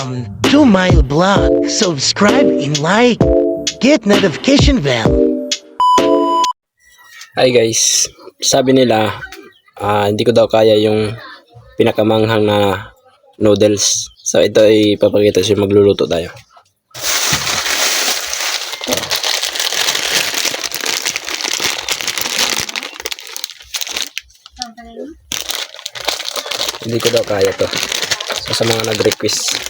Welcome to my blog. Subscribe and like. Get notification bell. Hi guys, sabi nila ah, hindi ko daw kaya yung pinakamanghang na noodles. So ito ay papakita siya magluluto tayo. Hindi ko daw kaya to. So, sa mga nag-request.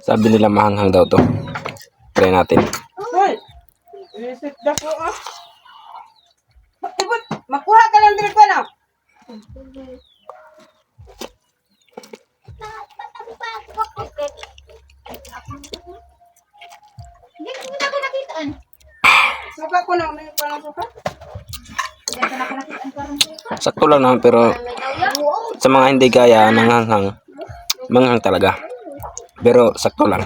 Sabi nila mahanghang daw to. Try natin. Ah. Makuha ka lang dito na. Hindi ko na nakitaan. Suka ko na, may parang suka. Sakto lang naman pero sa mga hindi kaya ng hanghang, manghang talaga. Pero sakto lang.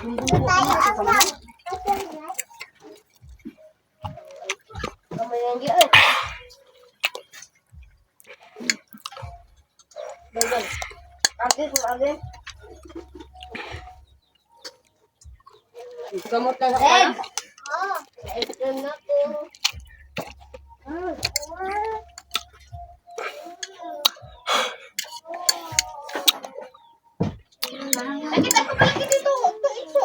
Gamot na sa Ed! Nakita ko pala dito. Ito, ito.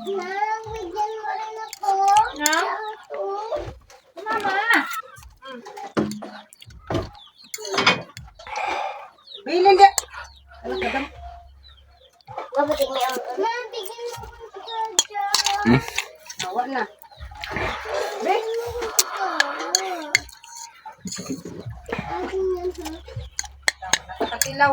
Inang plato agi gamit ni dyan dyan. Bilin di. Ano ka dam? Hmm? Awa na. Be. Nakatilaw.